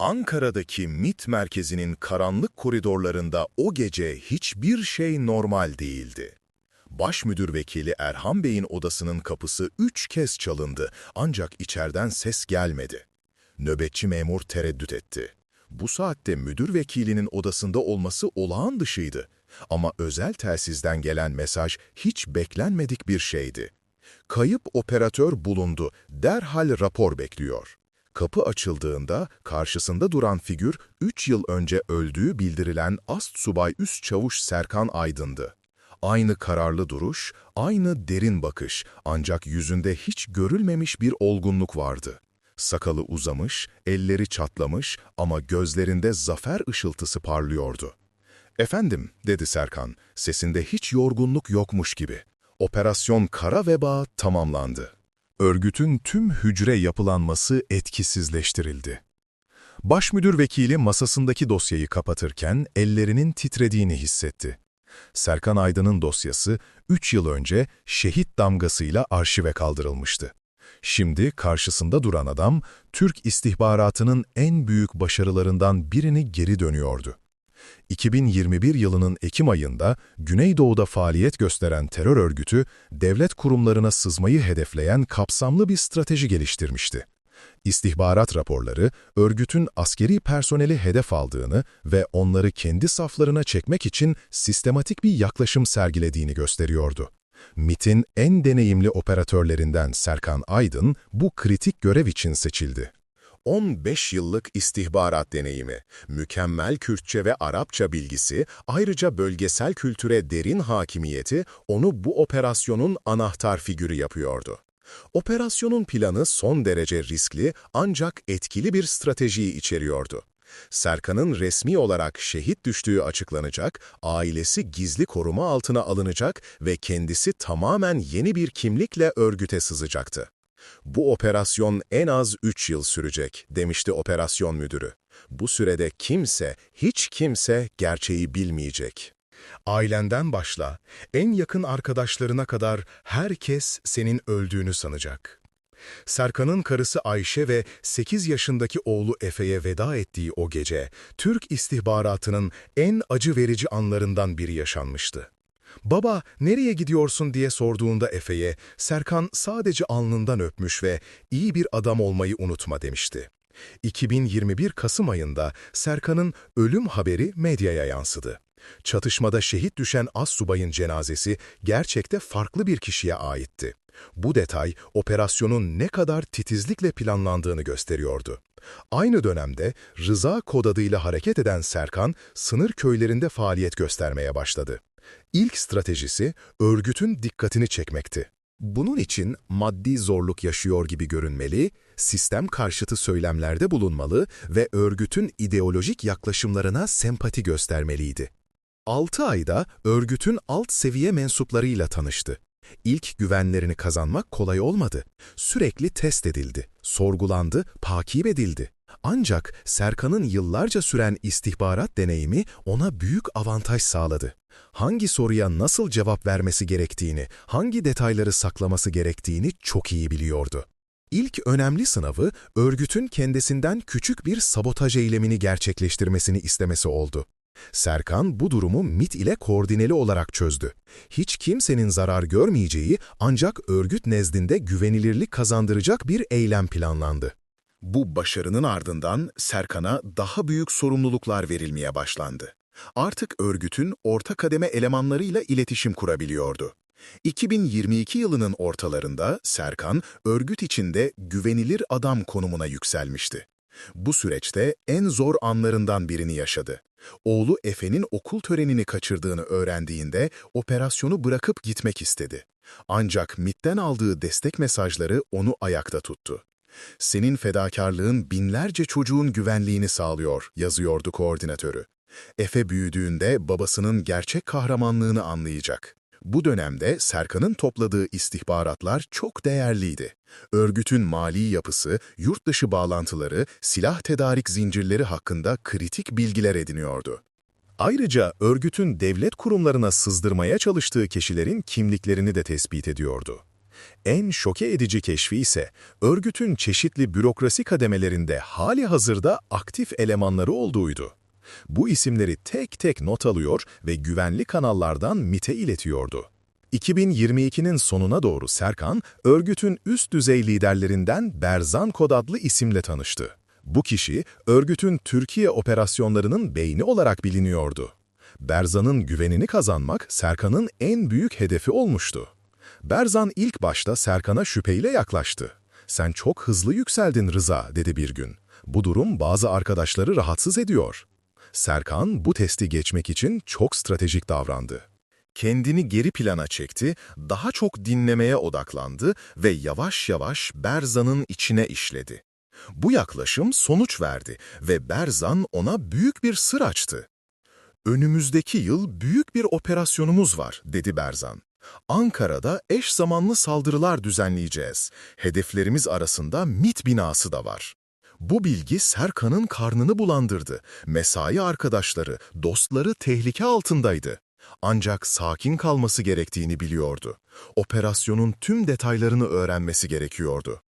Ankara'daki MIT merkezinin karanlık koridorlarında o gece hiçbir şey normal değildi. Başmüdür vekili Erhan Bey'in odasının kapısı üç kez çalındı ancak içeriden ses gelmedi. Nöbetçi memur tereddüt etti. Bu saatte müdür vekilinin odasında olması olağan dışıydı. Ama özel telsizden gelen mesaj hiç beklenmedik bir şeydi. Kayıp operatör bulundu, derhal rapor bekliyor. Kapı açıldığında karşısında duran figür 3 yıl önce öldüğü bildirilen Ast Subay Üst Çavuş Serkan Aydın'dı. Aynı kararlı duruş, aynı derin bakış ancak yüzünde hiç görülmemiş bir olgunluk vardı. Sakalı uzamış, elleri çatlamış ama gözlerinde zafer ışıltısı parlıyordu. ''Efendim'' dedi Serkan, sesinde hiç yorgunluk yokmuş gibi. Operasyon Kara Veba tamamlandı. Örgütün tüm hücre yapılanması etkisizleştirildi. Başmüdür vekili masasındaki dosyayı kapatırken ellerinin titrediğini hissetti. Serkan Aydın'ın dosyası 3 yıl önce şehit damgasıyla arşive kaldırılmıştı. Şimdi karşısında duran adam, Türk istihbaratının en büyük başarılarından birini geri dönüyordu. 2021 yılının Ekim ayında Güneydoğu'da faaliyet gösteren terör örgütü, devlet kurumlarına sızmayı hedefleyen kapsamlı bir strateji geliştirmişti. İstihbarat raporları, örgütün askeri personeli hedef aldığını ve onları kendi saflarına çekmek için sistematik bir yaklaşım sergilediğini gösteriyordu. MIT'in en deneyimli operatörlerinden Serkan Aydın bu kritik görev için seçildi. 15 yıllık istihbarat deneyimi, mükemmel Kürtçe ve Arapça bilgisi, ayrıca bölgesel kültüre derin hakimiyeti onu bu operasyonun anahtar figürü yapıyordu. Operasyonun planı son derece riskli ancak etkili bir stratejiyi içeriyordu. Serkan'ın resmi olarak şehit düştüğü açıklanacak, ailesi gizli koruma altına alınacak ve kendisi tamamen yeni bir kimlikle örgüte sızacaktı. Bu operasyon en az 3 yıl sürecek, demişti operasyon müdürü. Bu sürede kimse, hiç kimse gerçeği bilmeyecek. Ailenden başla, en yakın arkadaşlarına kadar herkes senin öldüğünü sanacak. Serkan'ın karısı Ayşe ve 8 yaşındaki oğlu Efe'ye veda ettiği o gece, Türk istihbaratının en acı verici anlarından biri yaşanmıştı. Baba nereye gidiyorsun diye sorduğunda Efe'ye, Serkan sadece alnından öpmüş ve iyi bir adam olmayı unutma demişti. 2021 Kasım ayında Serkan'ın ölüm haberi medyaya yansıdı. Çatışmada şehit düşen az subayın cenazesi gerçekte farklı bir kişiye aitti. Bu detay operasyonun ne kadar titizlikle planlandığını gösteriyordu. Aynı dönemde Rıza kod adıyla hareket eden Serkan, sınır köylerinde faaliyet göstermeye başladı. İlk stratejisi örgütün dikkatini çekmekti. Bunun için maddi zorluk yaşıyor gibi görünmeli, sistem karşıtı söylemlerde bulunmalı ve örgütün ideolojik yaklaşımlarına sempati göstermeliydi. 6 ayda örgütün alt seviye mensuplarıyla tanıştı. İlk güvenlerini kazanmak kolay olmadı. Sürekli test edildi, sorgulandı, takip edildi. Ancak Serkan'ın yıllarca süren istihbarat deneyimi ona büyük avantaj sağladı. Hangi soruya nasıl cevap vermesi gerektiğini, hangi detayları saklaması gerektiğini çok iyi biliyordu. İlk önemli sınavı, örgütün kendisinden küçük bir sabotaj eylemini gerçekleştirmesini istemesi oldu. Serkan bu durumu MIT ile koordineli olarak çözdü. Hiç kimsenin zarar görmeyeceği ancak örgüt nezdinde güvenilirlik kazandıracak bir eylem planlandı. Bu başarının ardından Serkan'a daha büyük sorumluluklar verilmeye başlandı. Artık örgütün orta kademe elemanlarıyla iletişim kurabiliyordu. 2022 yılının ortalarında Serkan, örgüt içinde güvenilir adam konumuna yükselmişti. Bu süreçte en zor anlarından birini yaşadı. Oğlu Efe'nin okul törenini kaçırdığını öğrendiğinde operasyonu bırakıp gitmek istedi. Ancak MIT'ten aldığı destek mesajları onu ayakta tuttu. Senin fedakarlığın binlerce çocuğun güvenliğini sağlıyor, yazıyordu koordinatörü. Efe büyüdüğünde babasının gerçek kahramanlığını anlayacak. Bu dönemde Serkan'ın topladığı istihbaratlar çok değerliydi. Örgütün mali yapısı, yurt dışı bağlantıları, silah tedarik zincirleri hakkında kritik bilgiler ediniyordu. Ayrıca örgütün devlet kurumlarına sızdırmaya çalıştığı kişilerin kimliklerini de tespit ediyordu. En şoke edici keşfi ise örgütün çeşitli bürokrasi kademelerinde hali hazırda aktif elemanları olduğuydu. Bu isimleri tek tek not alıyor ve güvenli kanallardan MIT'e iletiyordu. 2022'nin sonuna doğru Serkan, örgütün üst düzey liderlerinden Berzan Kod adlı isimle tanıştı. Bu kişi, örgütün Türkiye operasyonlarının beyni olarak biliniyordu. Berzan'ın güvenini kazanmak Serkan'ın en büyük hedefi olmuştu. Berzan ilk başta Serkan'a şüpheyle yaklaştı. ''Sen çok hızlı yükseldin Rıza'' dedi bir gün. Bu durum bazı arkadaşları rahatsız ediyor. Serkan bu testi geçmek için çok stratejik davrandı. Kendini geri plana çekti, daha çok dinlemeye odaklandı ve yavaş yavaş Berzan'ın içine işledi. Bu yaklaşım sonuç verdi ve Berzan ona büyük bir sır açtı. Önümüzdeki yıl büyük bir operasyonumuz var, dedi Berzan. Ankara'da eş zamanlı saldırılar düzenleyeceğiz. Hedeflerimiz arasında MIT binası da var. Bu bilgi Serkan'ın karnını bulandırdı. Mesai arkadaşları, dostları tehlike altındaydı. Ancak sakin kalması gerektiğini biliyordu. Operasyonun tüm detaylarını öğrenmesi gerekiyordu.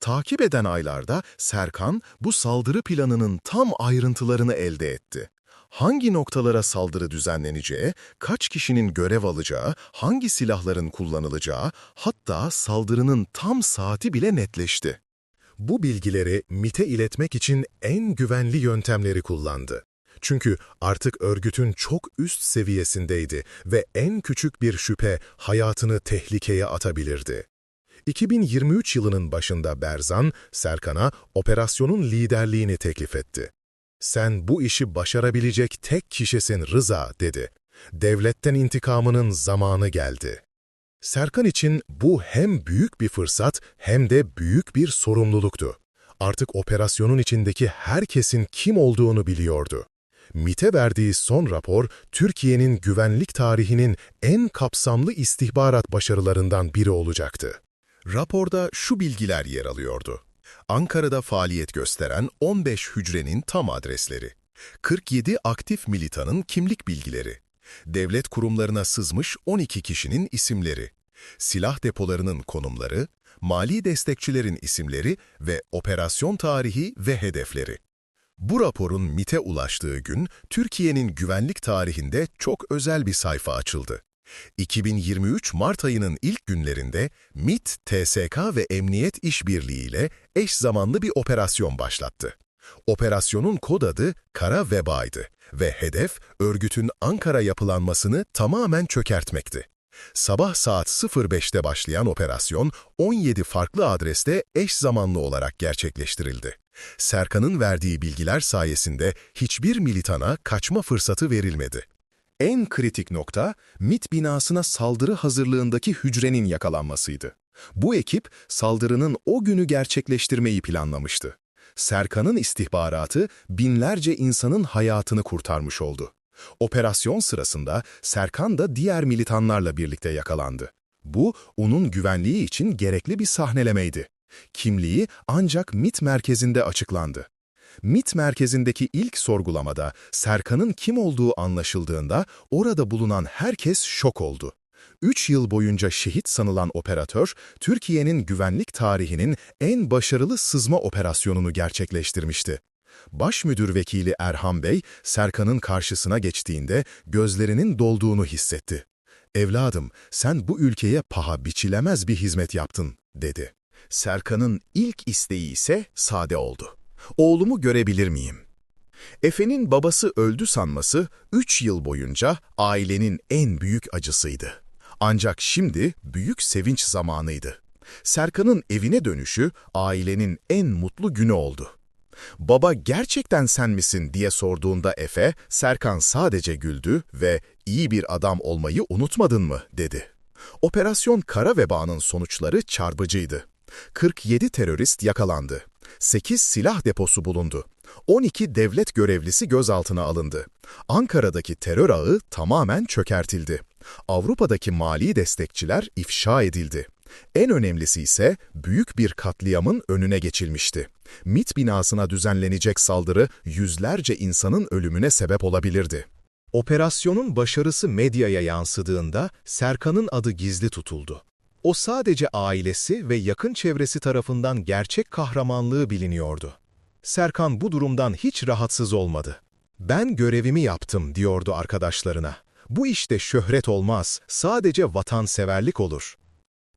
Takip eden aylarda Serkan bu saldırı planının tam ayrıntılarını elde etti hangi noktalara saldırı düzenleneceği, kaç kişinin görev alacağı, hangi silahların kullanılacağı, hatta saldırının tam saati bile netleşti. Bu bilgileri MIT'e iletmek için en güvenli yöntemleri kullandı. Çünkü artık örgütün çok üst seviyesindeydi ve en küçük bir şüphe hayatını tehlikeye atabilirdi. 2023 yılının başında Berzan, Serkan'a operasyonun liderliğini teklif etti. Sen bu işi başarabilecek tek kişisin Rıza, dedi. Devletten intikamının zamanı geldi. Serkan için bu hem büyük bir fırsat hem de büyük bir sorumluluktu. Artık operasyonun içindeki herkesin kim olduğunu biliyordu. MIT'e verdiği son rapor, Türkiye'nin güvenlik tarihinin en kapsamlı istihbarat başarılarından biri olacaktı. Raporda şu bilgiler yer alıyordu. Ankara'da faaliyet gösteren 15 hücrenin tam adresleri, 47 aktif militanın kimlik bilgileri, devlet kurumlarına sızmış 12 kişinin isimleri, silah depolarının konumları, mali destekçilerin isimleri ve operasyon tarihi ve hedefleri. Bu raporun MIT'e ulaştığı gün, Türkiye'nin güvenlik tarihinde çok özel bir sayfa açıldı. 2023 Mart ayının ilk günlerinde MIT, TSK ve Emniyet İşbirliği ile eş zamanlı bir operasyon başlattı. Operasyonun kod adı Kara Veba'ydı ve hedef örgütün Ankara yapılanmasını tamamen çökertmekti. Sabah saat 05'te başlayan operasyon 17 farklı adreste eş zamanlı olarak gerçekleştirildi. Serkan'ın verdiği bilgiler sayesinde hiçbir militana kaçma fırsatı verilmedi. En kritik nokta, MIT binasına saldırı hazırlığındaki hücrenin yakalanmasıydı. Bu ekip, saldırının o günü gerçekleştirmeyi planlamıştı. Serkan'ın istihbaratı binlerce insanın hayatını kurtarmış oldu. Operasyon sırasında Serkan da diğer militanlarla birlikte yakalandı. Bu, onun güvenliği için gerekli bir sahnelemeydi. Kimliği ancak MIT merkezinde açıklandı. MIT merkezindeki ilk sorgulamada Serkan'ın kim olduğu anlaşıldığında orada bulunan herkes şok oldu. Üç yıl boyunca şehit sanılan operatör, Türkiye'nin güvenlik tarihinin en başarılı sızma operasyonunu gerçekleştirmişti. Başmüdür vekili Erhan Bey, Serkan'ın karşısına geçtiğinde gözlerinin dolduğunu hissetti. ''Evladım, sen bu ülkeye paha biçilemez bir hizmet yaptın.'' dedi. Serkan'ın ilk isteği ise sade oldu. Oğlumu görebilir miyim? Efe'nin babası öldü sanması üç yıl boyunca ailenin en büyük acısıydı. Ancak şimdi büyük sevinç zamanıydı. Serkan'ın evine dönüşü ailenin en mutlu günü oldu. Baba gerçekten sen misin diye sorduğunda Efe, Serkan sadece güldü ve iyi bir adam olmayı unutmadın mı dedi. Operasyon Kara Veba'nın sonuçları çarpıcıydı. 47 terörist yakalandı. 8 silah deposu bulundu. 12 devlet görevlisi gözaltına alındı. Ankara'daki terör ağı tamamen çökertildi. Avrupa'daki mali destekçiler ifşa edildi. En önemlisi ise büyük bir katliamın önüne geçilmişti. MIT binasına düzenlenecek saldırı yüzlerce insanın ölümüne sebep olabilirdi. Operasyonun başarısı medyaya yansıdığında Serkan'ın adı gizli tutuldu. O sadece ailesi ve yakın çevresi tarafından gerçek kahramanlığı biliniyordu. Serkan bu durumdan hiç rahatsız olmadı. Ben görevimi yaptım diyordu arkadaşlarına. Bu işte şöhret olmaz, sadece vatanseverlik olur.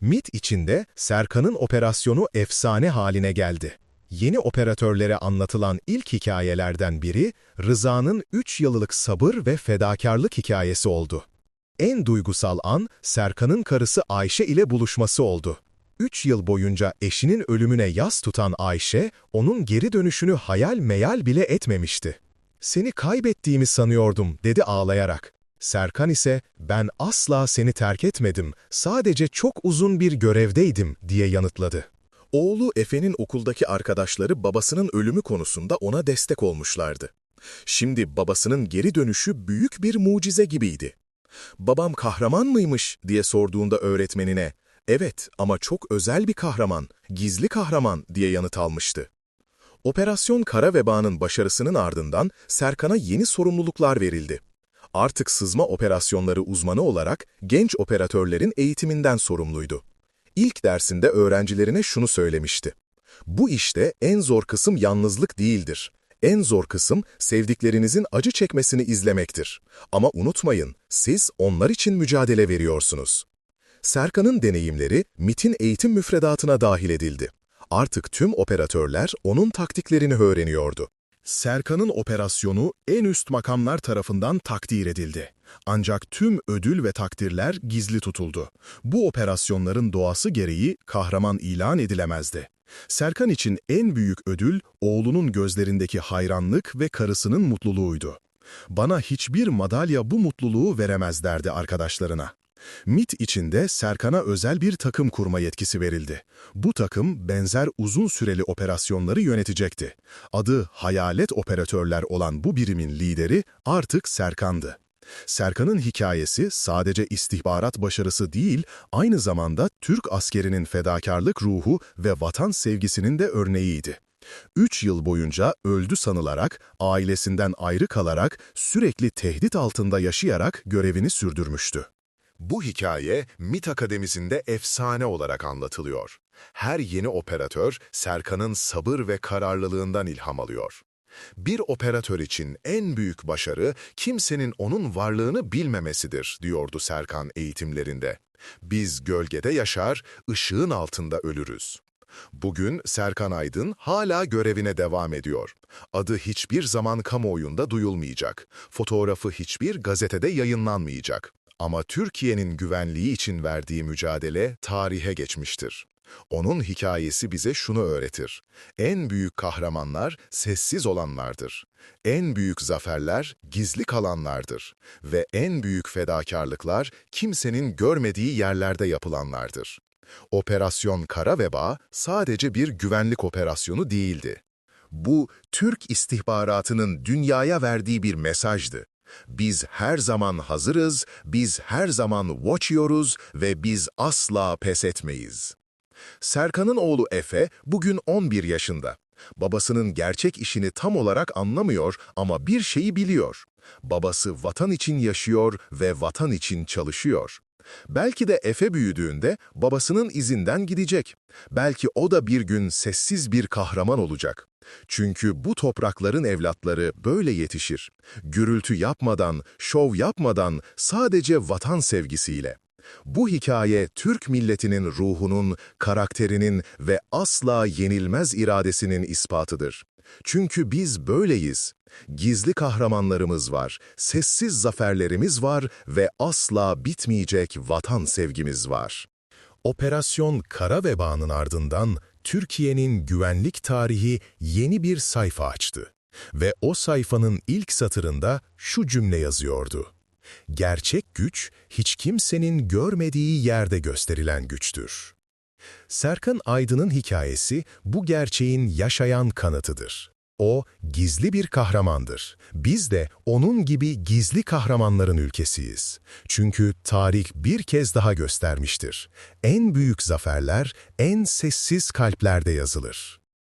MIT içinde Serkan'ın operasyonu efsane haline geldi. Yeni operatörlere anlatılan ilk hikayelerden biri, Rıza'nın 3 yıllık sabır ve fedakarlık hikayesi oldu. En duygusal an, Serkan'ın karısı Ayşe ile buluşması oldu. Üç yıl boyunca eşinin ölümüne yas tutan Ayşe, onun geri dönüşünü hayal meyal bile etmemişti. Seni kaybettiğimi sanıyordum, dedi ağlayarak. Serkan ise, ben asla seni terk etmedim, sadece çok uzun bir görevdeydim, diye yanıtladı. Oğlu Efe'nin okuldaki arkadaşları babasının ölümü konusunda ona destek olmuşlardı. Şimdi babasının geri dönüşü büyük bir mucize gibiydi. Babam kahraman mıymış diye sorduğunda öğretmenine, evet ama çok özel bir kahraman, gizli kahraman diye yanıt almıştı. Operasyon Kara Veba'nın başarısının ardından Serkan'a yeni sorumluluklar verildi. Artık sızma operasyonları uzmanı olarak genç operatörlerin eğitiminden sorumluydu. İlk dersinde öğrencilerine şunu söylemişti. Bu işte en zor kısım yalnızlık değildir. En zor kısım sevdiklerinizin acı çekmesini izlemektir. Ama unutmayın, siz onlar için mücadele veriyorsunuz. Serkan'ın deneyimleri MIT'in eğitim müfredatına dahil edildi. Artık tüm operatörler onun taktiklerini öğreniyordu. Serkan'ın operasyonu en üst makamlar tarafından takdir edildi. Ancak tüm ödül ve takdirler gizli tutuldu. Bu operasyonların doğası gereği kahraman ilan edilemezdi. Serkan için en büyük ödül oğlunun gözlerindeki hayranlık ve karısının mutluluğuydu. Bana hiçbir madalya bu mutluluğu veremez derdi arkadaşlarına. MIT içinde Serkan'a özel bir takım kurma yetkisi verildi. Bu takım benzer uzun süreli operasyonları yönetecekti. Adı Hayalet Operatörler olan bu birimin lideri artık Serkan'dı. Serkan'ın hikayesi sadece istihbarat başarısı değil, aynı zamanda Türk askerinin fedakarlık ruhu ve vatan sevgisinin de örneğiydi. Üç yıl boyunca öldü sanılarak, ailesinden ayrı kalarak, sürekli tehdit altında yaşayarak görevini sürdürmüştü. Bu hikaye MIT Akademisi'nde efsane olarak anlatılıyor. Her yeni operatör Serkan'ın sabır ve kararlılığından ilham alıyor. Bir operatör için en büyük başarı kimsenin onun varlığını bilmemesidir, diyordu Serkan eğitimlerinde. Biz gölgede yaşar, ışığın altında ölürüz. Bugün Serkan Aydın hala görevine devam ediyor. Adı hiçbir zaman kamuoyunda duyulmayacak. Fotoğrafı hiçbir gazetede yayınlanmayacak. Ama Türkiye'nin güvenliği için verdiği mücadele tarihe geçmiştir. Onun hikayesi bize şunu öğretir. En büyük kahramanlar sessiz olanlardır. En büyük zaferler gizli kalanlardır. Ve en büyük fedakarlıklar kimsenin görmediği yerlerde yapılanlardır. Operasyon Kara Veba sadece bir güvenlik operasyonu değildi. Bu, Türk istihbaratının dünyaya verdiği bir mesajdı. Biz her zaman hazırız, biz her zaman watchıyoruz ve biz asla pes etmeyiz. Serkan'ın oğlu Efe bugün 11 yaşında. Babasının gerçek işini tam olarak anlamıyor ama bir şeyi biliyor. Babası vatan için yaşıyor ve vatan için çalışıyor. Belki de Efe büyüdüğünde babasının izinden gidecek. Belki o da bir gün sessiz bir kahraman olacak. Çünkü bu toprakların evlatları böyle yetişir. Gürültü yapmadan, şov yapmadan, sadece vatan sevgisiyle. Bu hikaye Türk milletinin ruhunun, karakterinin ve asla yenilmez iradesinin ispatıdır. Çünkü biz böyleyiz. Gizli kahramanlarımız var, sessiz zaferlerimiz var ve asla bitmeyecek vatan sevgimiz var. Operasyon Kara Veba'nın ardından Türkiye'nin güvenlik tarihi yeni bir sayfa açtı. Ve o sayfanın ilk satırında şu cümle yazıyordu. Gerçek güç, hiç kimsenin görmediği yerde gösterilen güçtür. Serkan Aydın'ın hikayesi bu gerçeğin yaşayan kanıtıdır. O, gizli bir kahramandır. Biz de onun gibi gizli kahramanların ülkesiyiz. Çünkü tarih bir kez daha göstermiştir. En büyük zaferler en sessiz kalplerde yazılır.